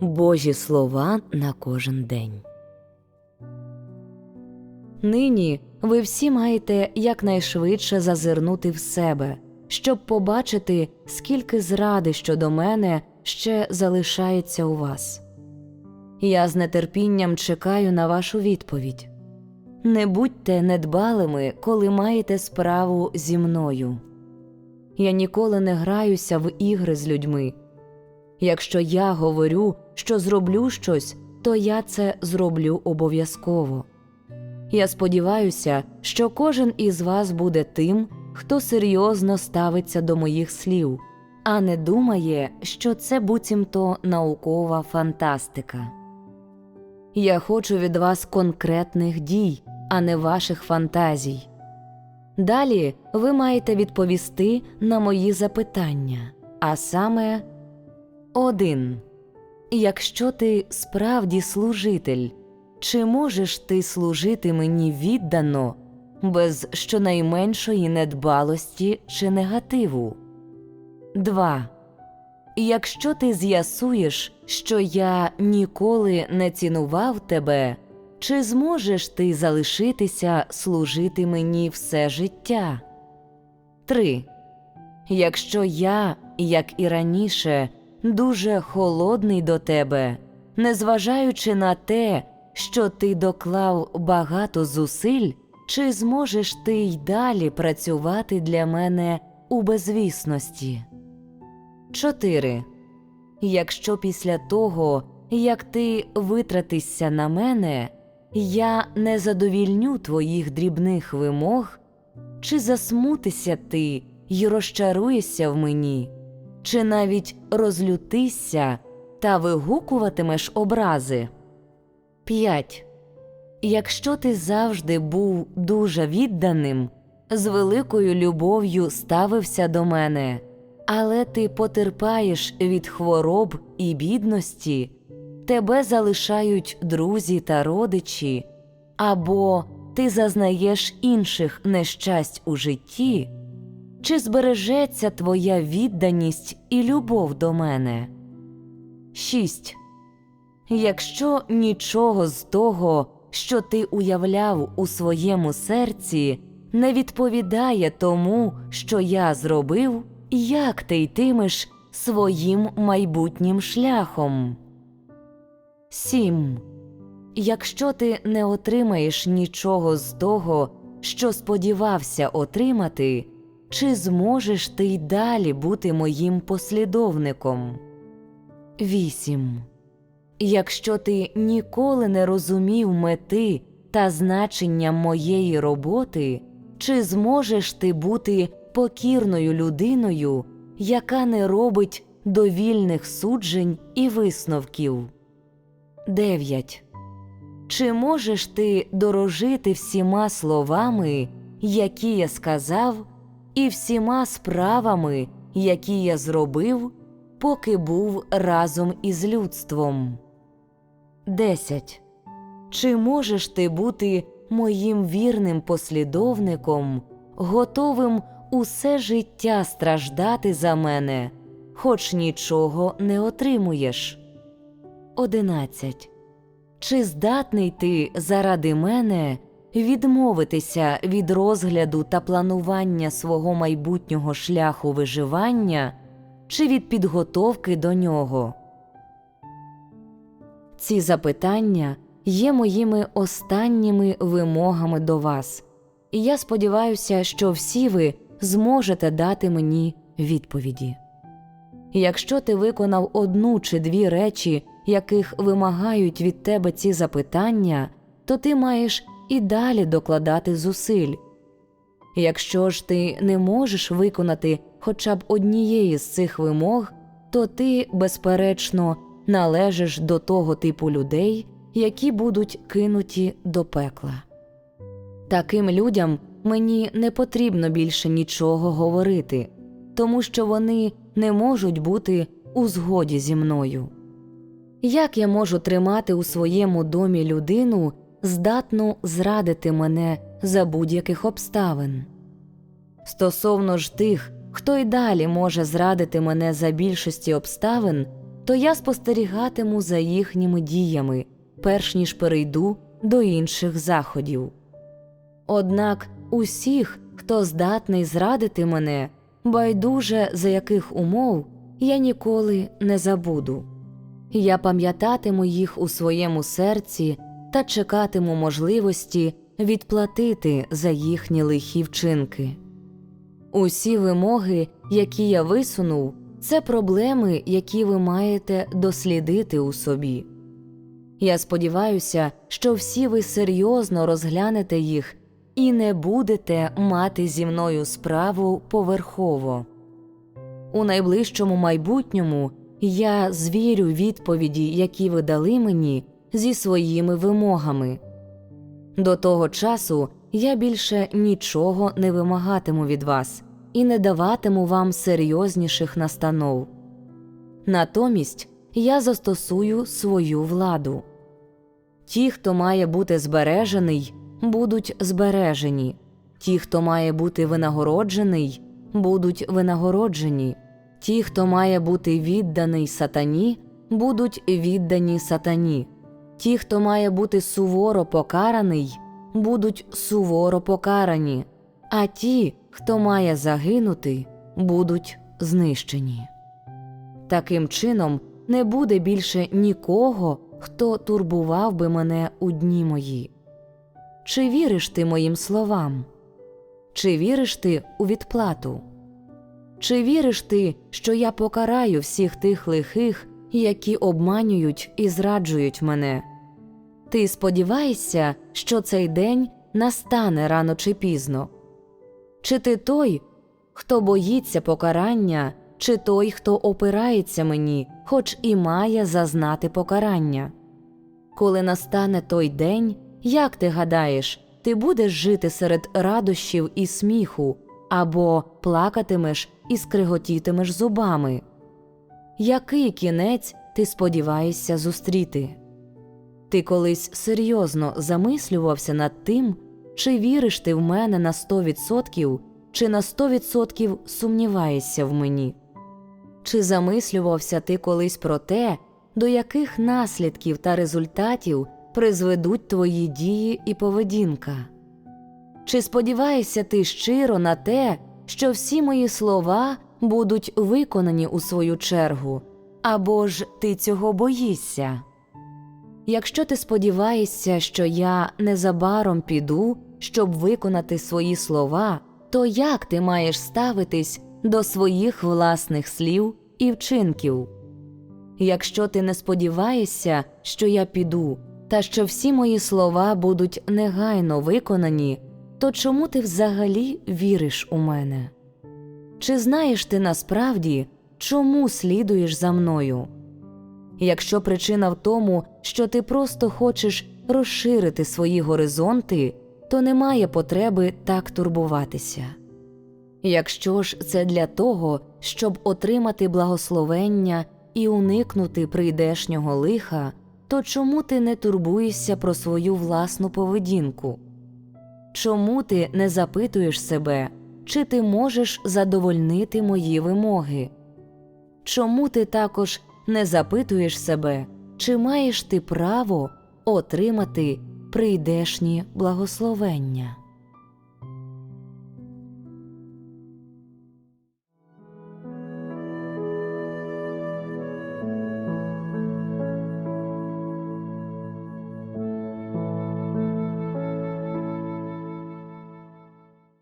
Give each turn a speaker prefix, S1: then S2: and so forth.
S1: Божі слова на кожен день. Нині ви всі маєте якнайшвидше зазирнути в себе, щоб побачити, скільки зради щодо мене ще залишається у вас. Я з нетерпінням чекаю на вашу відповідь. Не будьте недбалими, коли маєте справу зі мною. Я ніколи не граюся в ігри з людьми. Якщо я говорю, що зроблю щось, то я це зроблю обов'язково. Я сподіваюся, що кожен із вас буде тим, хто серйозно ставиться до моїх слів, а не думає, що це буцімто наукова фантастика. Я хочу від вас конкретних дій, а не ваших фантазій. Далі ви маєте відповісти на мої запитання, а саме 1. Якщо ти справді служитель, чи можеш ти служити мені віддано, без щонайменшої недбалості чи негативу? 2. Якщо ти з'ясуєш, що я ніколи не цінував тебе, чи зможеш ти залишитися служити мені все життя? 3. Якщо я, як і раніше, дуже холодний до тебе, незважаючи на те, що ти доклав багато зусиль, чи зможеш ти й далі працювати для мене у безвісності? 4. Якщо після того, як ти витратишся на мене, я не задовільню твоїх дрібних вимог, чи засмутися ти й розчаруєшся в мені, чи навіть розлютишся та вигукуватимеш образи? 5. Якщо ти завжди був дуже відданим, з великою любов'ю ставився до мене, але ти потерпаєш від хвороб і бідності, тебе залишають друзі та родичі, або ти зазнаєш інших нещасть у житті, чи збережеться твоя відданість і любов до мене? 6. Якщо нічого з того, що ти уявляв у своєму серці, не відповідає тому, що я зробив, як ти йтимеш своїм майбутнім шляхом? 7. Якщо ти не отримаєш нічого з того, що сподівався отримати, чи зможеш ти й далі бути моїм послідовником? 8. Якщо ти ніколи не розумів мети та значення моєї роботи, чи зможеш ти бути покірною людиною, яка не робить довільних суджень і висновків? 9. Чи можеш ти дорожити всіма словами, які я сказав, і всіма справами, які я зробив, поки був разом із людством? 10. Чи можеш ти бути моїм вірним послідовником, готовим усе життя страждати за мене, хоч нічого не отримуєш? 11. Чи здатний ти заради мене відмовитися від розгляду та планування свого майбутнього шляху виживання чи від підготовки до нього? Ці запитання є моїми останніми вимогами до вас, і я сподіваюся, що всі ви зможете дати мені відповіді. Якщо ти виконав одну чи дві речі, яких вимагають від тебе ці запитання, то ти маєш і далі докладати зусиль. Якщо ж ти не можеш виконати хоча б однієї з цих вимог, то ти, безперечно, належиш до того типу людей, які будуть кинуті до пекла. Таким людям мені не потрібно більше нічого говорити, тому що вони не можуть бути у згоді зі мною. Як я можу тримати у своєму домі людину, здатну зрадити мене за будь-яких обставин? Стосовно ж тих, хто й далі може зрадити мене за більшості обставин, то я спостерігатиму за їхніми діями, перш ніж перейду до інших заходів. Однак усіх, хто здатний зрадити мене, байдуже за яких умов, я ніколи не забуду. Я пам'ятатиму їх у своєму серці та чекатиму можливості відплатити за їхні лихі вчинки. Усі вимоги, які я висунув, це проблеми, які ви маєте дослідити у собі. Я сподіваюся, що всі ви серйозно розглянете їх і не будете мати зі мною справу поверхово. У найближчому майбутньому я звірю відповіді, які ви дали мені, зі своїми вимогами. До того часу я більше нічого не вимагатиму від вас і не даватиму вам серйозніших настанов. Натомість я застосую свою владу. Ті, хто має бути збережений, будуть збережені, ті, хто має бути винагороджений, будуть винагороджені, ті, хто має бути відданий сатані, будуть віддані сатані, ті, хто має бути суворо покараний, будуть суворо покарані, а ті, хто має загинути, будуть знищені. Таким чином, не буде більше нікого, хто турбував би мене у дні мої. Чи віриш ти моїм словам? Чи віриш ти у відплату? Чи віриш ти, що я покараю всіх тих лихих, які обманюють і зраджують мене? Ти сподіваєшся, що цей день настане рано чи пізно? Чи ти той, хто боїться покарання, чи той, хто опирається мені, хоч і має зазнати покарання? Коли настане той день, як ти гадаєш, ти будеш жити серед радощів і сміху, або плакатимеш і скриготітимеш зубами? Який кінець ти сподіваєшся зустріти? Ти колись серйозно замислювався над тим, чи віриш ти в мене на 100%, чи на 100% сумніваєшся в мені? Чи замислювався ти колись про те, до яких наслідків та результатів призведуть твої дії і поведінка? Чи сподіваєшся ти щиро на те, що всі мої слова будуть виконані у свою чергу, або ж ти цього боїшся? Якщо ти сподіваєшся, що я незабаром піду, щоб виконати свої слова, то як ти маєш ставитись до своїх власних слів і вчинків? Якщо ти не сподіваєшся, що я піду, та що всі мої слова будуть негайно виконані, то чому ти взагалі віриш у мене? Чи знаєш ти насправді, чому слідуєш за мною? Якщо причина в тому, що ти просто хочеш розширити свої горизонти, то немає потреби так турбуватися. Якщо ж це для того, щоб отримати благословення і уникнути прийдешнього лиха, то чому ти не турбуєшся про свою власну поведінку? Чому ти не запитуєш себе, чи ти можеш задовольнити мої вимоги? Чому ти також не запитуєш себе, чи маєш ти право отримати прийдешні благословення?